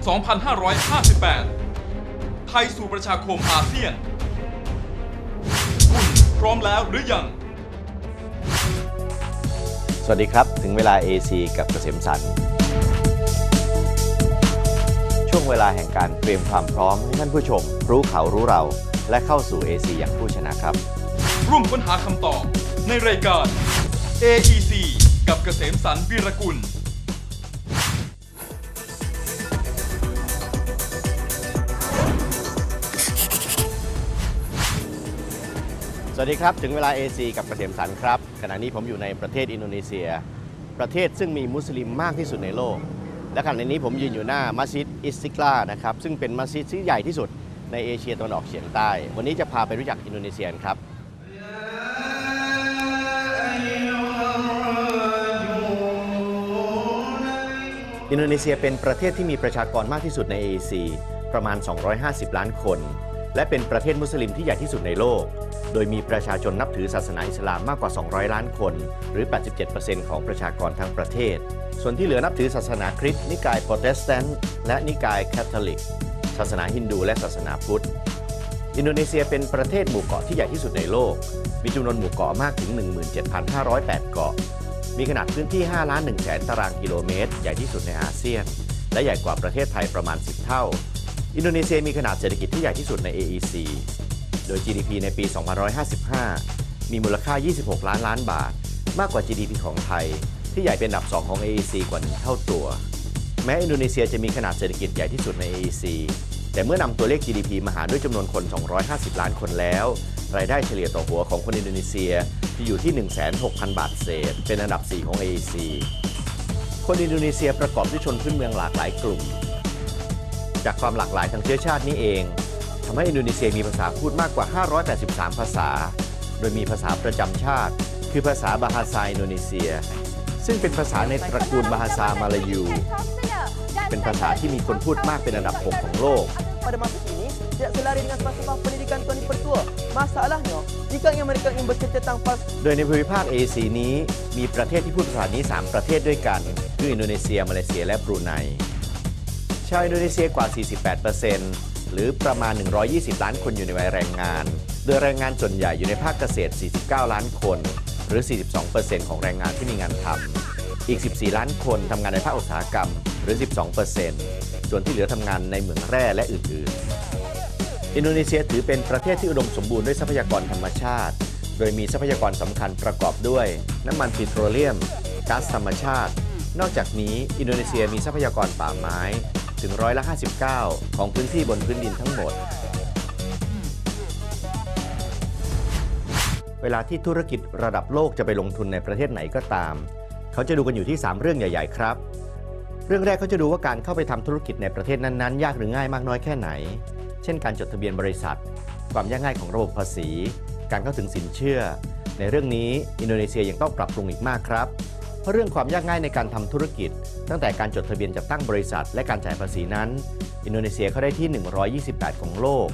2558 ไทยสู่ประชาคมอาเซียน คุณพร้อมแล้วหรือยัง สวัสดีครับ ถึงเวลา AC กับเกษมสันต์ช่วงเวลาแห่งการเตรียมความพร้อมให้ท่านผู้ชม รู้เขารู้เรา และเข้าสู่ AC อย่างผู้ชนะครับ ร่วมค้นหาคำตอบในรายการ AEC กับเกษมสันต์วีรกุล วัสดีครับ ถึงเวลา AC กับเกษมสันครับ ขณะนี้ผมอยู่ในประเทศอินโดนีเซีย ประเทศซึ่งมีมุสลิมมากที่สุดในโลก และขณะนี้ผมยืนอยู่หน้ามัสยิดอิสติกลานะครับ ซึ่งเป็นมัสยิดที่ใหญ่ที่สุดในเอเชียตะวันออกเฉียงใต้ วันนี้จะพาไปรู้จักอินโดนีเซียนครับอินโดนีเซียเป็นประเทศที่มีประชากรมากที่สุดใน AEC ประมาณ 250 ล้านคน และเป็นประเทศมุสลิมที่ใหญ่ที่สุดในโลก โดยมีประชาชนนับถือศาสนาอิสลามมากกว่า 200 ล้านคน หรือ 87%ของประชากรทั้งประเทศ ส่วนที่เหลือนับถือศาสนาคริสต์นิกายโปรเตสแตนต์และนิกายแคทอลิก ศาสนาฮินดูและศาสนาพุทธ อินโดนีเซียเป็นประเทศหมู่เกาะที่ใหญ่ที่สุดในโลก มีจำนวนหมู่เกาะมากถึง 17,508 เกาะ มีขนาดพื้นที่ 5 ล้าน1แสนตารางกิโลเมตร ใหญ่ที่สุดในอาเซียน และใหญ่กว่าประเทศไทยประมาณ 10 เท่า อินโดนีเซียมีขนาดเศรษฐกิจที่ใหญ่ที่สุดใน AEC โดย GDP ในปี 2555 มีมูลค่า 26 ล้านล้านบาท มากกว่า GDP ของไทย ที่ใหญ่เป็นอันดับ 2 ของ AEC กว่า1เท่าตัว แม้อินโดนีเซียจะมีขนาดเศรษฐกิจใหญ่ที่สุดใน AEC แต่เมื่อนำตัวเลข GDP มาหารด้วยจำนวนคน 250 ล้านคนแล้ว รายได้เฉลี่ยต่อหัวของคนอินโดนีเซียที่อยู่ที่ 16,000 บาทเศษ เป็นอันดับ 4 ของ AEC คนอินโดนีเซียประกอบด้วยชนพื้นเมืองหลากหลายกลุ่ม จากความหลากหลายทางเชื้อชาตินี้เองทำให้อินโดนีเซียมีภาษาพูดมากกว่า 583 ภาษา โดยมีภาษาประจำชาติ คือภาษาบาฮาซาอินโดนีเซีย ซึ่งเป็นภาษาในตระกูลบาฮาซามาลายู เป็นภาษาที่มีคนพูดมากเป็นอันดับ6ของโลก pada masa kini tidak selari dengan falsafah pendidikan Tuan Pertua. Masalahnya, jika yang mereka ingin bercerita tentang falsafah โดยในภูมิภาค ASEAN นี้ มีประเทศที่พูดภาษานี้ 3 ประเทศด้วยกัน คืออินโดนีเซีย มาเลเซีย และบรูไน ชาวอินโดนีเซียกว่า 48%หรือประมาณ 120 ล้านคนอยู่ในวัยแรงงาน โดยแรงงานส่วนใหญ่อยู่ในภาคเกษตร 49 ล้านคน หรือ 42%ของแรงงานที่มีงานทำ อีก 14 ล้านคนทำงานในภาคอุตสาหกรรม หรือ 12%ส่วนที่เหลือทำงานในเหมืองแร่และอื่น ๆ อินโดนีเซียถือเป็นประเทศที่อุดมสมบูรณ์ด้วยทรัพยากรธรรมชาติ โดยมีทรัพยากรสำคัญประกอบด้วย น้ำมันปิโตรเลียมก๊าซธรรมชาตินอกจากนี้ อินโดนีเซียมีทรัพยากรป่าไม้ ถึงร้อยละ 59 ของพื้นที่บนพื้นดินทั้งหมด เวลาที่ธุรกิจระดับโลกจะไปลงทุนในประเทศไหนก็ตาม เขาจะดูกันอยู่ที่ 3 เรื่องใหญ่ ๆ ครับ เรื่องแรกเขาจะดูว่าการเข้าไปทำธุรกิจในประเทศนั้นๆ ยากหรือง่ายมากน้อยแค่ไหน เช่น การจดทะเบียนบริษัท ความยากง่ายของระบบภาษี การเข้าถึงสินเชื่อ ในเรื่องนี้อินโดนีเซียยังต้องปรับปรุงอีกมากครับ เพราะเรื่องความยากง่ายในการทำธุรกิจ ตั้งแต่การจดทะเบียนจัดตั้งบริษัท และการจ่ายภาษีนั้น อินโดนีเซียเขาได้ที่ 128 ของโลก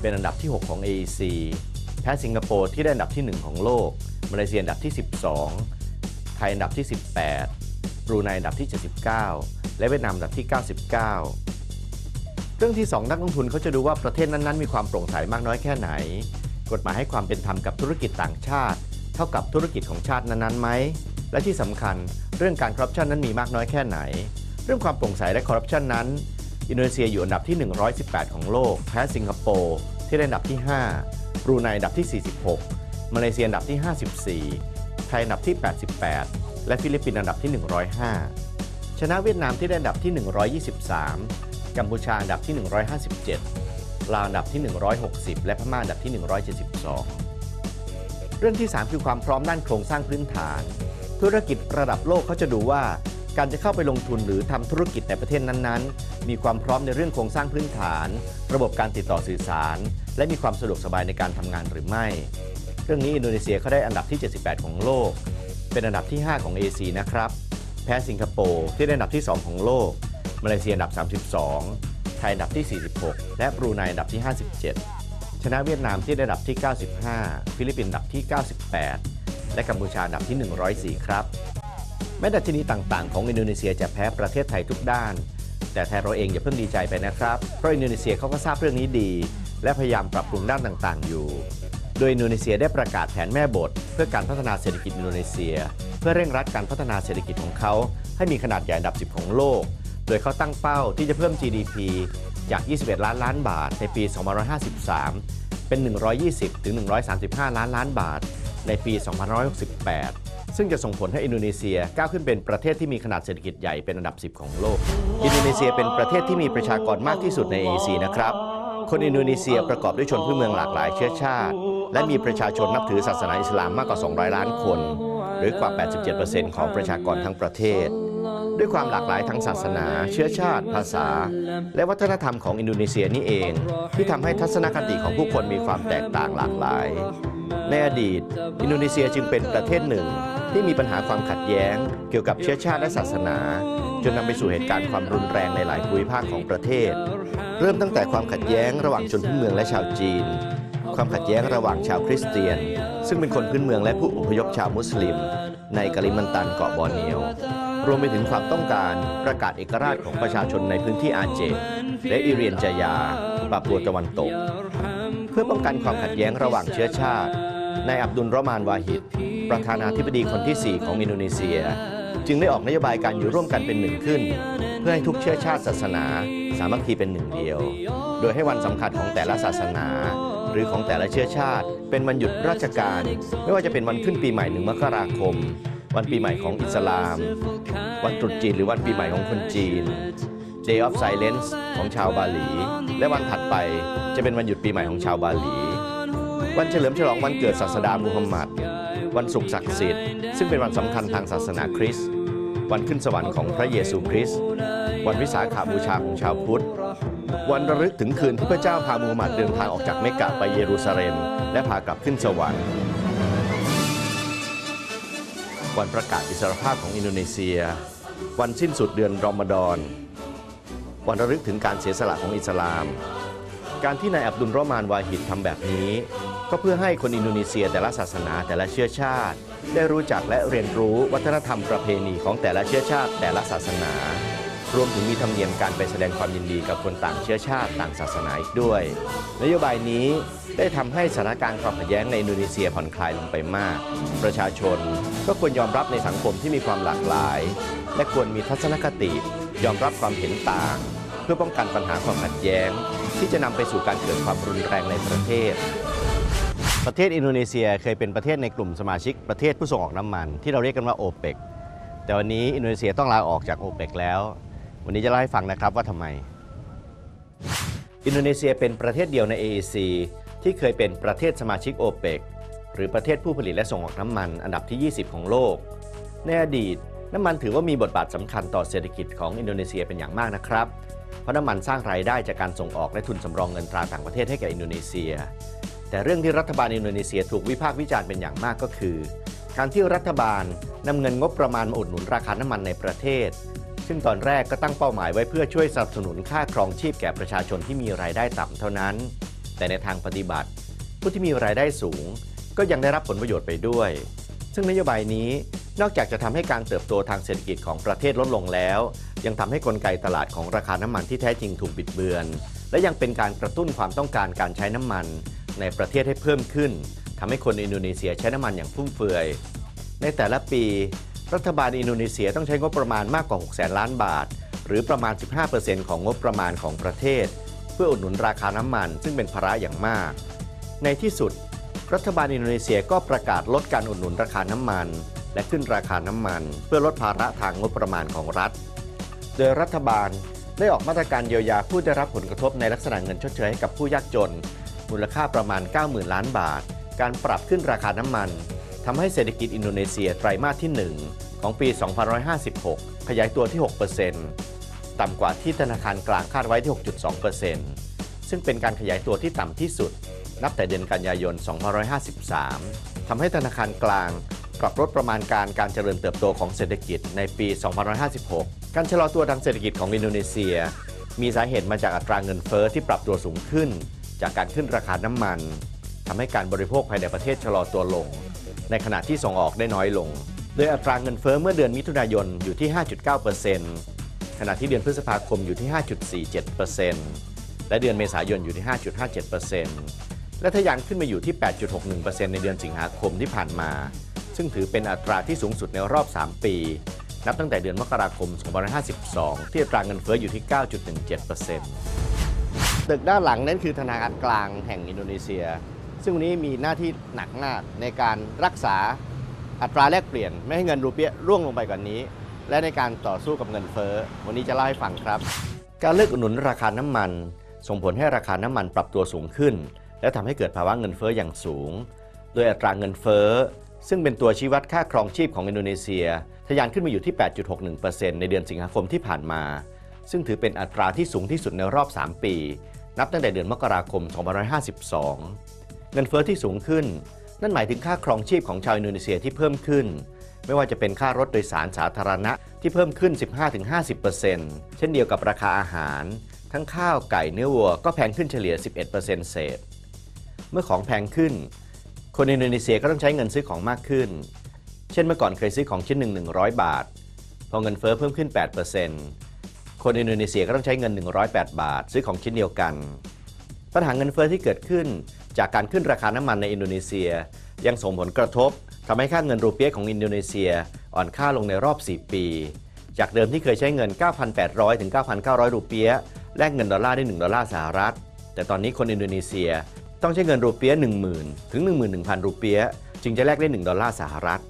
เป็นอันดับที่ 6 ของ AEC แพ้สิงคโปร์ที่ได้อันดับที่ 1 ของโลก มาเลเซียอันดับที่ 12 ไทยอันดับที่ 18บรูไนอันดับที่ 79 และเวียดนามอันดับที่ 99 เรื่องที่ 2 นักลงทุนเขาจะดูว่าประเทศนั้นๆ มีความโปร่งใสมากน้อยแค่ไหน กฎหมายให้ความเป็นธรรมกับธุรกิจต่างชาติ เท่ากับธุรกิจของชาตินั้นๆไหม และที่สำคัญเรื่องการคอร์รัปชันนั้นมีมากน้อยแค่ไหน เรื่องความโปร่งใสและคอร์รัปชันนั้น อินโดนีเซียอยู่อันดับที่ 118 ของโลก แพ้สิงคโปร์ที่ได้อันดับที่ 5 บรูไนอันดับที่ 46 มาเลเซียอันดับที่ 54 ไทยอันดับที่ 88 และฟิลิปปินส์อันดับที่ 105 ชนะเวียดนามที่ได้อันดับที่ 123 กัมพูชาอันดับที่ 157 ลาวอันดับที่ 160 และพม่าอันดับที่ 172 เรื่องที่ 3 คือความพร้อมด้านโครงสร้างพื้นฐาน ธุรกิจระดับโลกเขาจะดูว่า การจะเข้าไปลงทุนหรือทำธุรกิจในประเทศนั้นๆ มีความพร้อมในเรื่องโครงสร้างพื้นฐาน ระบบการติดต่อสื่อสาร และมีความสะดวกสบายในการทำงานหรือไม่ เรื่องนี้อินโดนีเซียเขาได้อันดับที่ 78 ของโลก เป็นอันดับที่ 5 ของ AC นะครับแพ้สิงคโปร์ที่ได้อันดับที่ 2 ของโลกมาเลเซียอันดับ 32 ไทยอันดับที่ 46 และบรูไนอันดับที่ 57 ชนะเวียดนามที่ได้อันดับที่ 95 ฟิลิปปินส์อันดับที่ 98 และกัมพูชาอันดับที่ 104 ครับ แม้ดัชนีต่างๆ ของอินโดนีเซียจะแพ้ประเทศไทยทุกด้าน แต่แทนเราเองอย่าเพิ่งดีใจไปนะครับ เพราะอินโดนีเซียเขาก็ทราบเรื่องนี้ดี และพยายามปรับปรุงด้านต่างๆ อยู่ โดยอินโดนีเซียได้ประกาศแผนแม่บท เพื่อการพัฒนาเศรษฐกิจอินโดนีเซีย เพื่อเร่งรัดการพัฒนาเศรษฐกิจของเขาให้มีขนาดใหญ่อันดับ 10 ของโลก โดยเขาตั้งเป้าที่จะเพิ่ม GDP จาก 21 ล้านล้านบาท ในปี 2553 เป็น 120 ถึง 135 ล้านล้านบาท ในปี 2568 ซึ่งจะส่งผลให้อินโดนีเซียก้าวขึ้นเป็นประเทศที่มีขนาดเศรษฐกิจใหญ่เป็นอันดับ 10 ของโลก อินโดนีเซียเป็นประเทศที่มีประชากรมากที่สุดในเอเชียนะครับ คนอินโดนีเซียประกอบด้วยชนพื้นเมืองหลากหลายเชื้อชาติ และมีประชาชนนับถือศาสนาอิสลามมากกว่า 200 ล้านคน หรือกว่า 87%ของประชากรทั้งประเทศ ด้วยความหลากหลายทางศาสนา เชื้อชาติ ภาษา และวัฒนธรรมของอินโดนีเซียนี่เอง ที่ทำให้ทัศนคติของผู้คนมีความแตกต่างหลากหลาย ในอดีต อินโดนีเซียจึงเป็นประเทศหนึ่ง ที่มีปัญหาความขัดแย้ง เกี่ยวกับเชื้อชาติและศาสนา จนนำไปสู่เหตุการณ์ความรุนแรงในหลายภูมิภาคของประเทศ เริ่มตั้งแต่ความขัดแย้งระหว่างชนพื้นเมืองและชาวจีน ความขัดแย้งระหว่างชาวคริสเตียน ซึ่งเป็นคนพื้นเมืองและผู้อพยพชาวมุสลิม ในกาลิมันตันเกาะบอร์เนียว รวมไปถึงความต้องการประกาศเอกราชของประชาชนในพื้นที่อาเจและอิเรียนจายาปาปัวตะวันตก เพื่อป้องกันความขัดแย้งระหว่างเชื้อชาตินายอับดุลรอมานวาฮิดประธานาธิบดีคนที่ 4 ของอินโดนีเซีย จึงได้ออกนโยบายการอยู่ร่วมกันเป็นหนึ่งขึ้น เพื่อให้ทุกเชื้อชาติศาสนา สามัคคีเป็นหนึ่งเดียว โดยให้วันสำคัญของแต่ละศาสนา หรือของแต่ละเชื้อชาติ เป็นวันหยุดราชการ ไม่ว่าจะเป็นวันขึ้นปีใหม่หนึ่งมกราคม วันปีใหม่ของอิสลาม วันตรุษจีนหรือวันปีใหม่ของคนจีน Day of Silence ของชาวบาหลี และวันถัดไปจะเป็นวันหยุดปีใหม่ของชาวบาหลี วันเฉลิมฉลองวันเกิดศาสดามูฮัมหมัด วันศุกร์ศักดิ์สิทธิ์ซึ่งเป็นวันสำคัญทางศาสนาคริสต์วันขึ้นสวรรค์ของพระเยซูคริสต์วันวิสาขาบูชาของชาวพุทธ วันระลึกถึงคืนที่พระเจ้าพามูฮัมหมัดเดินทางออกจากเมกกะไปเยรูซาเล็ม และพากลับขึ้นสวรรค์ วันประกาศอิสรภาพของอินโดนีเซีย วันสิ้นสุดเดือนรอมฎอน วันระลึกถึงการเสียสละของอิสลาม การที่นายอับดุลรอมานวาฮิดทำแบบนี้ ก็เพื่อให้คนอินโดนีเซียแต่ละศาสนาแต่ละเชื้อชาติ ได้รู้จักและเรียนรู้วัฒนธรรมประเพณีของแต่ละเชื้อชาติแต่ละศาสนา รวมถึงมีธรรมเนียมการไปแสดงความยินดีกับคนต่างเชื้อชาติต่างศาสนาอีกด้วย นโยบายนี้ได้ทำให้สถานการณ์ความขัดแย้งในอินโดนีเซียผ่อนคลายลงไปมาก ประชาชนก็ควรยอมรับในสังคมที่มีความหลากหลาย และควรมีทัศนคติ ยอมรับความเห็นต่าง เพื่อป้องกันปัญหาความขัดแย้ง ที่จะนำไปสู่การเกิดความรุนแรงในประเทศประเทศอินโดนีเซียเคยเป็นประเทศในกลุ่มสมาชิกประเทศผู้ส่งออกน้ำมัน ที่เราเรียกกันว่าโอเปกแต่วันนี้อินโดนีเซียต้องลาออกจากโอเปกแล้ว วันนี้จะเล่าให้ฟังนะครับว่าทำไม อินโดนีเซียเป็นประเทศเดียวใน AEC ที่เคยเป็นประเทศสมาชิกโอเปกหรือประเทศผู้ผลิตและส่งออกน้ำมันอันดับที่ 20 ของโลก ในอดีตน้ำมันถือว่ามีบทบาทสำคัญต่อเศรษฐกิจของอินโดนีเซียเป็นอย่างมากนะครับ เพราะน้ำมันสร้างรายได้จากการส่งออกและทุนสำรองเงินตราต่างประเทศให้แก่อินโดนีเซีย แต่เรื่องที่รัฐบาลอินโดนีเซียถูกวิพากษ์วิจารณ์เป็นอย่างมากก็คือ การที่รัฐบาลนำเงินงบประมาณมาอุดหนุนราคาน้ำมันในประเทศ ซึ่งตอนแรกก็ตั้งเป้าหมายไว้เพื่อช่วยสนับสนุนค่าครองชีพแก่ประชาชนที่มีรายได้ต่ำเท่านั้น แต่ในทางปฏิบัติ ผู้ที่มีรายได้สูง ก็ยังได้รับผลประโยชน์ไปด้วย ซึ่งนโยบายนี้นอกจากจะทำให้การเติบโตทางเศรษฐกิจของประเทศลดลงแล้ว ยังทำให้กลไกตลาดของราคาน้ำมันที่แท้จริงถูกบิดเบือน และยังเป็นการกระตุ้นความต้องการการใช้น้ำมัน ในประเทศให้เพิ่มขึ้นทำให้คนอินโดนีเซียใช้น้ำมันอย่างฟุ่มเฟือย ในแต่ละปี รัฐบาลอินโดนีเซียต้องใช้งบประมาณมากกว่า6แสนล้านบาท หรือประมาณ 15%ของงบประมาณของประเทศ เพื่ออุดหนุนราคาน้ำมัน ซึ่งเป็นภาระอย่างมาก ในที่สุด รัฐบาลอินโดนีเซียก็ประกาศลดการอุดหนุนราคาน้ำมัน และขึ้นราคาน้ำมัน เพื่อลดภาระทางงบประมาณของรัฐ โดยรัฐบาลได้ออกมาตรการเยียวยาผู้ได้รับผลกระทบในลักษณะเงินชดเชยให้กับผู้ยากจน มูลค่าประมาณ 90,000 ล้านบาท การปรับขึ้นราคาน้ำมัน ทำให้เศรษฐกิจอินโดนีเซียไตรมาสที่ 1 ของปี 2556 ขยายตัวที่ 6%ต่ำกว่าที่ธนาคารกลางคาดไว้ที่ 6.2%ซึ่งเป็นการขยายตัวที่ต่ำที่สุด นับแต่เดือนกันยายน 2553 ทำให้ธนาคารกลางปรับลดประมาณการการเจริญเติบโตของเศรษฐกิจในปี 2556 การชะลอตัวทางเศรษฐกิจของอินโดนีเซีย มีสาเหตุมาจากอัตราเงินเฟอ้อที่ปรับตัวสูงขึ้น จากการขึ้นราคาน้ำมันทำให้การบริโภคภายในประเทศชะลอตัวลง ในขณะที่ส่งออกได้น้อยลง โดยอัตราเงินเฟอ้อเมื่อเดือนมิถุนายนอยู่ที่ 5.9%ขณะที่เดือนพฤษภาคมอยู่ที่ 5.47%และเดือนเมษายนอยู่ที่ 5.57%และทะยานขึ้นมาอยู่ที่ 8.61%ในเดือนสิงหาคมที่ผ่านมา ซึ่งถือเป็นอัตราที่สูงสุดในรอบ 3 ปี นับตั้งแต่เดือนมกราคม 2552 ที่อัตราเงินเฟ้ออยู่ที่ 9.17%ตึกด้านหลังนั้นคือธนาคารกลางแห่งอินโดนีเซีย ซึ่งวันนี้มีหน้าที่หนักมากในการรักษาอัตราแลกเปลี่ยน ไม่ให้เงินรูเปียร่วงลงไปกว่านนี้ และในการต่อสู้กับเงินเฟ้อ วันนี้จะเล่าให้ฟังครับ การเลิกอุดหนุนราคาน้ำมัน ส่งผลให้ราคาน้ำมันปรับตัวสูงขึ้น และทำให้เกิดภาวะเงินเฟ้ออย่างสูง โดยอัตราเงินเฟ้อ ซึ่งเป็นตัวชี้วัดค่าครองชีพของอินโดนีเซีย ทะยานขึ้นมาอยู่ที่ 8.61%ในเดือนสิงหาคมที่ผ่านมา ซึ่งถือเป็นอัตราที่สูงที่สุดในรอบ 3 ปี นับตั้งแต่เดือนมกราคม 2552 เงินเฟ้อที่สูงขึ้น นั่นหมายถึงค่าครองชีพของชาวอินโดนีเซียที่เพิ่มขึ้น ไม่ว่าจะเป็นค่ารถโดยสารสาธารณะที่เพิ่มขึ้น 15-50%เช่นเดียวกับราคาอาหาร ทั้งข้าวไก่เนื้อวัวก็แพงขึ้นเฉลี่ย 11%เศษ เมื่อของแพงขึ้น คนอินโดนีเซียก็ต้องใช้เงินซื้อของมากขึ้น เช่นเมื่อก่อนเคยซื้อของชิ้นหนึ่ง100 บาท พอเงินเฟ้อเพิ่มขึ้น 8%คนอินโดนีเซียก็ต้องใช้เงิน 108 บาท ซื้อของชิ้นเดียวกัน ปัญหาเงินเฟ้อที่เกิดขึ้น จากการขึ้นราคาน้ำมันในอินโดนีเซีย ยังส่งผลกระทบทำให้ค่าเงินรูเปียของอินโดนีเซีย อ่อนค่าลงในรอบ 4 ปี จากเดิมที่เคยใช้เงิน 9,800 ถึง 9,900 รูเปียะแลกเงินดอลลาร์ได้ 1 ดอลลาร์สหรัฐ แต่ตอนนี้คนอินโดนีเซียต้องใช้เงินรูเปียะ10,000 ถึง 11,000 รูเปียะจึงจะแลกได้ 1 ดอลลาร์สหรัฐ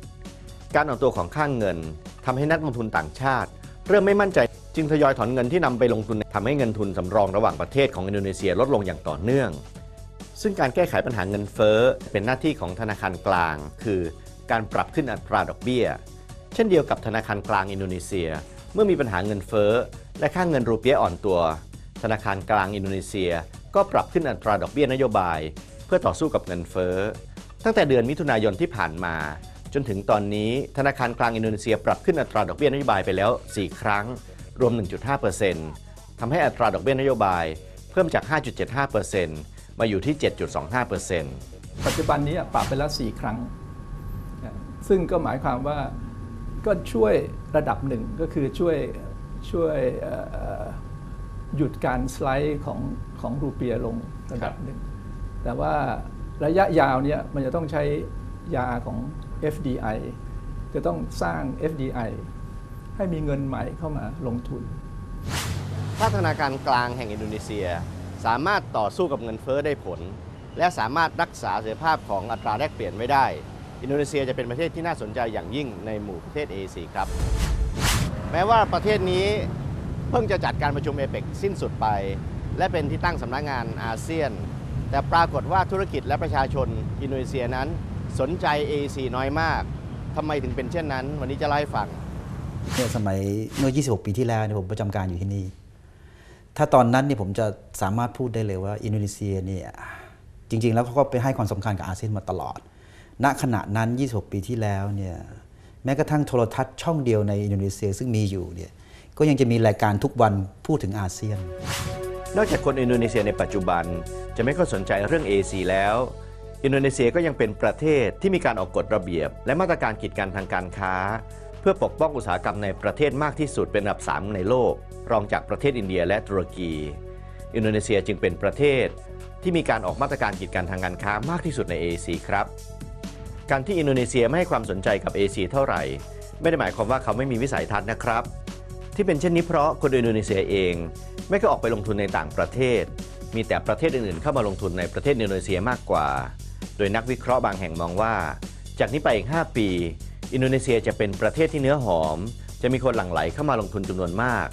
การอ่อนตัวของค่างเงินทำให้นักลงทุนต่างชาติ เริ่มไม่มั่นใจ จึงทยอยถอนเงินที่นำไปลงทุนทำให้เงินทุนสำรองระหว่างประเทศของอินโดนีเซียลดลงอย่างต่อเนื่อง ซึ่งการแก้ไขปัญหาเงินเฟ้อเป็นหน้าที่ของธนาคารกลาง คือการปรับขึ้นอัตราดอกเบี้ย เช่นเดียวกับธนาคารกลางอินโดนีเซีย เมื่อมีปัญหาเงินเฟ้อและค่าเงินรูเปียอ่อนตัว ธนาคารกลางอินโดนีเซีย ก็ปรับขึ้นอัตราดอกเบี้ยนโยบาย เพื่อต่อสู้กับเงินเฟ้อตั้งแต่เดือนมิถุนายนที่ผ่านมา จนถึงตอนนี้ธนาคารกลางอินโดนีเซีย ปรับขึ้นอัตราดอกเบี้ยนโยบายไปแล้ว 4 ครั้ง รวม 1.5%ทำให้อัตราดอกเบี้ยนโยบายเพิ่มจาก 5.75%มาอยู่ที่ 7.25%ปัจจุบันนี้ปรับไปแล้ว 4 ครั้ง ซึ่งก็หมายความว่าก็ช่วยระดับหนึ่งก็คือช่วยช่วยหยุดการสไลด์ของของรูเปียลงระดับหนึ่ง แต่ว่าระยะยาวเนี่ยมันจะต้องใช้ยาของ FDI จะต้องสร้าง FDI ให้มีเงินใหม่เข้ามาลงทุน ถ้าธนาคารกลางแห่งอินโดนีเซีย สามารถต่อสู้กับเงินเฟ้อได้ผล และสามารถรักษาเสถียรภาพของอัตราแลกเปลี่ยนไว้ได้ อินโดนีเซียจะเป็นประเทศที่น่าสนใจอย่างยิ่งในหมู่ประเทศ AEC ครับ แม้ว่าประเทศนี้เพิ่งจะจัดการประชุมเอเปกสิ้นสุดไป และเป็นที่ตั้งสำนักงานอาเซียน แต่ปรากฏว่าธุรกิจและประชาชนอินโดนีเซียนั้น สนใจ AEC น้อยมากทำไมถึงเป็นเช่นนั้น วันนี้จะเล่าฟัง เนี่ยสมัยเมื่อ 26 ปีที่แล้วเนี่ยผมประจำการอยู่ที่นี่ ถ้าตอนนั้นเนี่ยผมจะสามารถพูดได้เลยว่าอินโดนีเซียเนี่ยจริง ๆ แล้วเขาก็ไปให้ความสำคัญกับอาเซียนมาตลอด ณขณะนั้น 26 ปีที่แล้วเนี่ยแม้กระทั่งโทรทัศน์ช่องเดียวในอินโดนีเซียซึ่งมีอยู่เนี่ยก็ยังจะมีรายการทุกวันพูดถึงอาเซียน นอกจากคนอินโดนีเซียในปัจจุบัน จะไม่ค่อยสนใจเรื่อง AC แล้ว อินโดนีเซียก็ยังเป็นประเทศที่มีการออกกฎระเบียบ และมาตรการกีดกันทางการค้า เพื่อปกป้องอุตสาหกรรมในประเทศมากที่สุดเป็นอันดับ 3 ในโลก รองจากประเทศอินเดียและตุรกี อินโดนีเซียจึงเป็นประเทศ ที่มีการออกมาตรการกีดกันทางการค้ามากที่สุดใน AC ครับ การที่อินโดนีเซียไม่ให้ความสนใจกับ AC เท่าไหร่ ไม่ได้หมายความว่าเขาไม่มีวิสัยทัศน์นะครับ ที่เป็นเช่นนี้เพราะคนอินโดนีเซียเอง ไม่ก็ออกไปลงทุนในต่างประเทศ มีแต่ประเทศอื่นๆ เข้ามาลงทุนในประเทศอินโดนีเซียมากกว่า โดยนักวิเคราะห์บางแห่งมองว่า จากนี้ไปอีก 5 ปี อินโดนีเซียจะเป็นประเทศที่เนื้อหอม จะมีคนหลั่งไหลเข้ามาลงทุนจำนวนมาก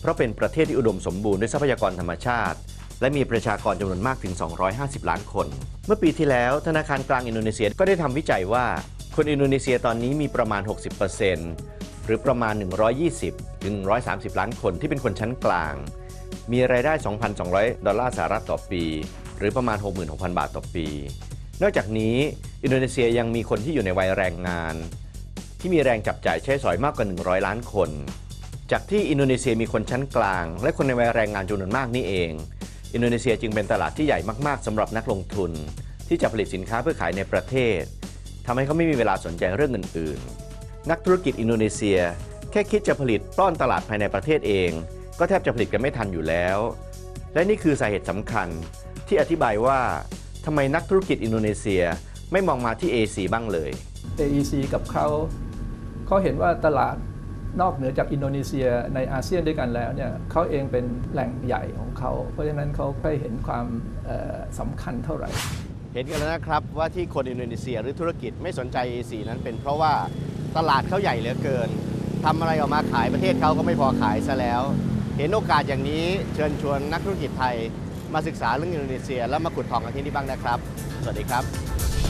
เพราะเป็นประเทศที่อุดมสมบูรณ์ด้วยทรัพยากรธรรมชาติ และมีประชากรจำนวนมากถึง 250 ล้านคน เมื่อปีที่แล้วธนาคารกลางอินโดนีเซียก็ได้ทำวิจัยว่า คนอินโดนีเซียตอนนี้มีประมาณ 60%หรือประมาณ 120ถึง130 ล้านคนที่เป็นคนชั้นกลาง มีรายได้ 2,200 ดอลลาร์สหรัฐต่อปี หรือประมาณ 66,000 บาทต่อปี นอกจากนี้อินโดนีเซียยังมีคนที่อยู่ในวัยแรงงาน ที่มีแรงจับจ่ายใช้สอยมากกว่า 100 ล้านคน จากที่อินโดนีเซียมีคนชั้นกลาง และคนในวัยแรงงานจำนวนมากนี่เอง อินโดนีเซียจึงเป็นตลาดที่ใหญ่มากๆสำหรับนักลงทุน ที่จะผลิตสินค้าเพื่อขายในประเทศทำให้เขาไม่มีเวลาสนใจเรื่องอื่นๆ นักธุรกิจอินโดนีเซีย แค่คิดจะผลิตป้อนตลาดภายในประเทศเอง ก็แทบจะผลิตกันไม่ทันอยู่แล้ว และนี่คือสาเหตุสำคัญ ที่อธิบายว่าทำไมนักธุรกิจอินโดนีเซียไม่มองมาที่ AC บ้างเลย AEC กับเขา เขาเห็นว่าตลาดนอกเหนือจากอินโดนีเซียในอาเซียนด้วยกันแล้วเนี่ยเขาเองเป็นแหล่งใหญ่ของเขา เพราะฉะนั้นเขาไม่เห็นความสำคัญเท่าไหร่ เห็นกันแล้วนะครับว่าที่คนอินโดนีเซียหรือธุรกิจไม่สนใจ AC นั้นเป็นเพราะว่าตลาดเขาใหญ่เหลือเกินทำอะไรออกมาขายประเทศเขาก็ไม่พอขายซะแล้ว เห็นโอกาสอย่างนี้เชิญชวนนักธุรกิจไทย มาศึกษาเรื่องอินโดนีเซีย แล้วมาขุดทองกันที่นี่บ้างนะครับ สวัสดีครับ